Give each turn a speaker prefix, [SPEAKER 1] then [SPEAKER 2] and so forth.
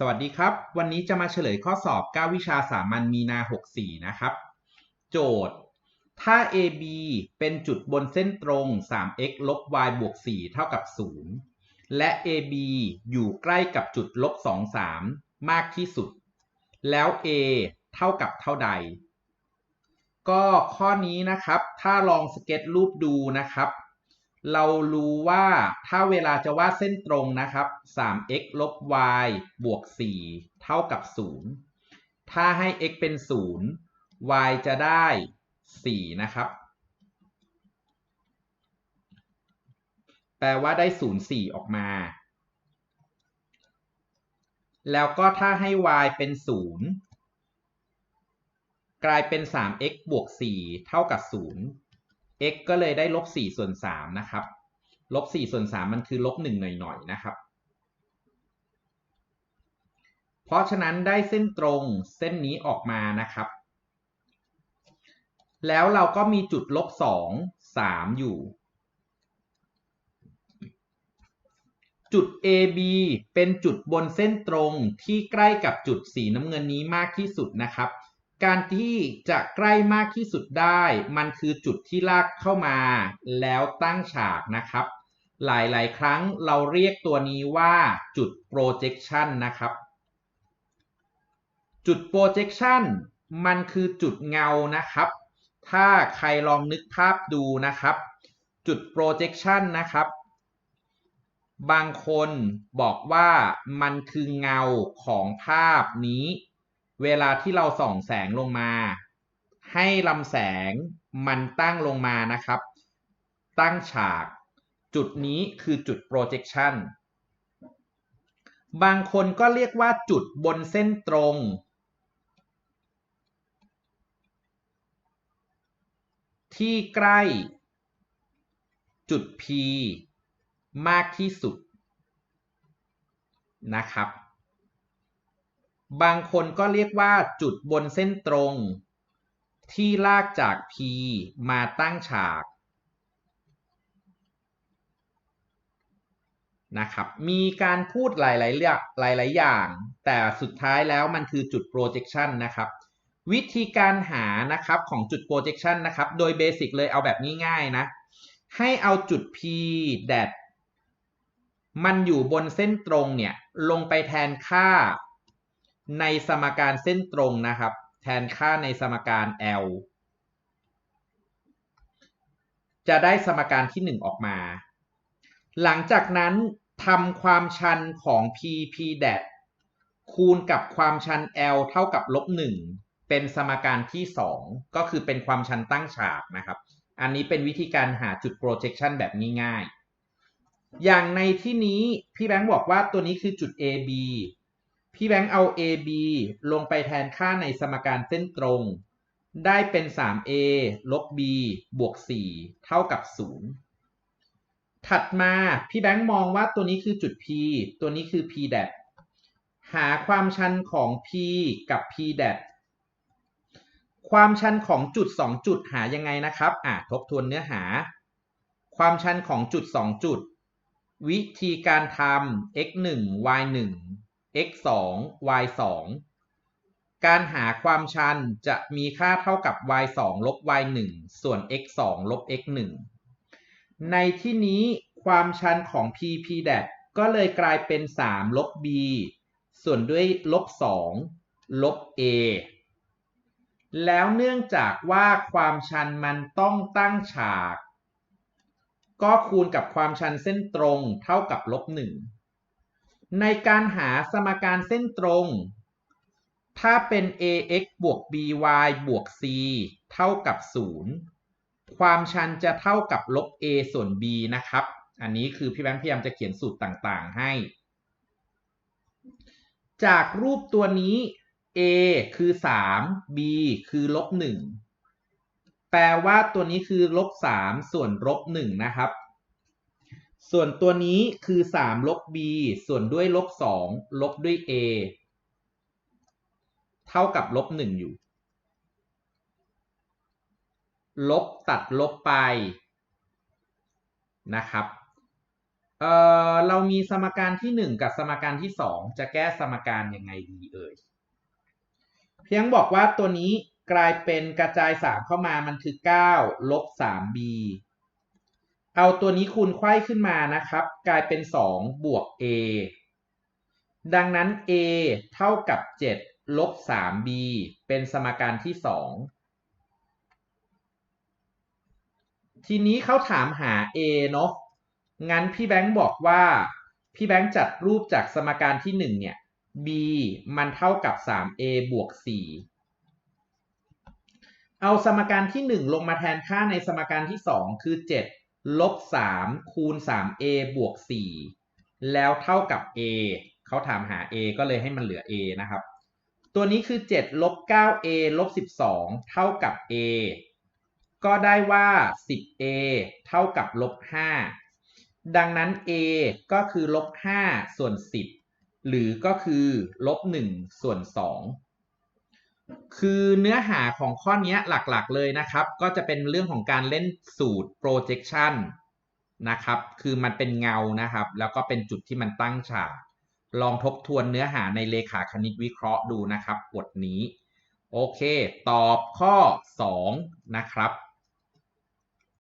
[SPEAKER 1] สวัสดีครับ วันนี้จะมาเฉลยข้อสอบ 9 วิชาสามัญมีนา 64 นะครับ โจทย์ ถ้า AB เป็นจุดบนเส้นตรง 3x ลบ y บวก 4 เท่ากับ 0 และ AB อยู่ใกล้กับจุดลบ 2 3 มากที่สุด แล้ว A เท่ากับเท่าใด ก็ข้อนี้นะครับ ถ้าลองสเก็ตรูปดูนะครับ เรารู้ว่าถ้าเวลาจะวาดเส้นตรงนะครับ 3x ลบ y บวก 4 เท่ากับ 0 ถ้าให้ x เป็น 0 y จะได้ 4 นะครับ แปลว่าได้ 0 4 ออกมา แล้วก็ถ้าให้ y เป็น 0 กลายเป็น 3x บวก 4 เท่ากับ 0 x ก็เลยได้ลบ4ส่วน3นะครับ ลบ4ส่วน3มันคือลบ1หน่อยๆนะครับ เพราะฉะนั้นได้เส้นตรงเส้นนี้ออกมานะครับ แล้วเราก็มีจุดลบ2 3 อยู่ จุด AB เป็นจุดบนเส้นตรงที่ใกล้กับจุดสีน้ำเงินนี้มากที่สุดนะครับ การที่จะใกล้มากที่สุดได้ มันคือจุดที่ลากเข้ามา แล้วตั้งฉากนะครับ หลายๆ ครั้งเราเรียกตัวนี้ว่าจุด projection นะครับ จุด projection มันคือจุดเงานะครับ ถ้าใครลองนึกภาพดูนะครับ จุด projection นะครับ บางคนบอกว่ามันคือเงาของภาพนี้ เวลาที่เราส่องแสงลงมา ให้ลำแสงมันตั้งลงมานะครับ ตั้งฉาก จุดนี้คือจุด projection บางคนก็เรียกว่าจุดบนเส้นตรง ที่ใกล้ จุด P มากที่สุดนะครับ บางคนก็เรียกว่าจุดบนเส้นตรง ที่ลากจาก P มาตั้งฉากนะครับมีการพูดหลายๆเรื่องหลาย ๆ อย่าง แต่สุดท้ายแล้วมันคือจุด projection นะครับวิธีการหานะครับของจุด projection นะครับโดยเบสิกเลยเอาแบบง่าย ๆ นะ ให้เอาจุด P แดดมันอยู่บนเส้นตรงเนี่ยลงไปแทนค่า ในสมการเส้นตรงนะครับ แทนค่าในสมการ L จะได้สมการที่ 1 ออกมา หลังจากนั้นทำความชันของ P P แดดคูณกับความชัน L เท่ากับลบ1เป็นสมการที่ 2 ก็คือเป็นความชันตั้งฉากนะครับ อันนี้เป็นวิธีการหาจุด projection แบบง่ายๆ อย่างในที่นี้พี่แบงค์บอกว่าตัวนี้คือจุด AB พี่แบงค์เอา AB ลงไปแทนค่าในสมการเส้นตรง ได้เป็น 3A ลบ B บวก 4 เท่ากับ 0 ถัดมาพี่แบงค์มองว่าตัวนี้คือจุด P ตัวนี้คือ P แดหาความชันของ P กับ P แดความชันของจุด 2 จุดหายังไงนะครับอะทบทวนเนื้อหา ความชันของจุด 2 จุด วิธีการทำ x 1 y 1 x 2 y 2การหาความชันจะมีค่าเท่ากับ y 2ลบ y 1ส่วน x 2ลบ x 1ในที่นี้ความชันของ p p แดก็เลยกลายเป็น 3 ลบ b ส่วนด้วยลบ 2 ลบ a แล้วเนื่องจากว่าความชันมันต้องตั้งฉาก ก็คูณกับความชันเส้นตรงเท่ากับลบหนึ่ง ในการหาสมการเส้นตรง ถ้าเป็น ax บวก by บวก c เท่ากับ 0 ความชันจะเท่ากับลบ a ส่วน b นะครับ อันนี้คือพี่แบงค์พยายามจะเขียนสูตรต่างๆให้ จากรูปตัวนี้ a คือ 3 b คือลบ 1 แปลว่าตัวนี้คือลบ 3 ส่วนลบ 1 นะครับ ส่วนตัวนี้คือ 3 ลบ b ส่วนด้วยลบ 2 ลบด้วย a เท่ากับลบ 1 อยู่ ลบตัดลบไปนะครับเอ่อเรามีสมการที่หนึ่งกับสมการที่สองจะแก้สมการยังไงดีเอ่ย เพียงบอกว่าตัวนี้กลายเป็นกระจาย 3 เข้ามามันคือ 9 ลบ 3b เอาตัวนี้คูณไขว้ขึ้นมานะครับ กลายเป็น 2 บวก a ดังนั้น a เท่ากับ 7 ลบ 3b เป็นสมการที่ 2 ทีนี้เขาถามหา a เนาะ งั้นพี่แบงค์บอกว่า พี่แบงค์จัดรูปจากสมการที่ 1 เนี่ย b มันเท่ากับ 3a บวก 4 เอาสมการที่ 1 ลงมาแทนค่าในสมการที่ 2 คือ 7 ลบ3คูณ 3a บวก4แล้วเท่ากับ a เขาถามหา a ก็เลยให้มันเหลือ a นะครับ ตัวนี้คือ7ลบ 9a ลบ12 เท่ากับ a ก็ได้ว่า 10a เท่ากับลบ5ดังนั้น a ก็คือลบ5ส่วน10 หรือก็คือลบ1ส่วน2 คือเนื้อหาของข้อนี้หลักๆเลยนะครับ ก็จะเป็นเรื่องของการเล่นสูตร projection นะครับ คือมันเป็นเงานะครับ แล้วก็เป็นจุดที่มันตั้งฉาก ลองทบทวนเนื้อหาในเลขาคณิตวิเคราะห์ดูนะครับบทนี้ โอเค ตอบข้อ 2 นะครับ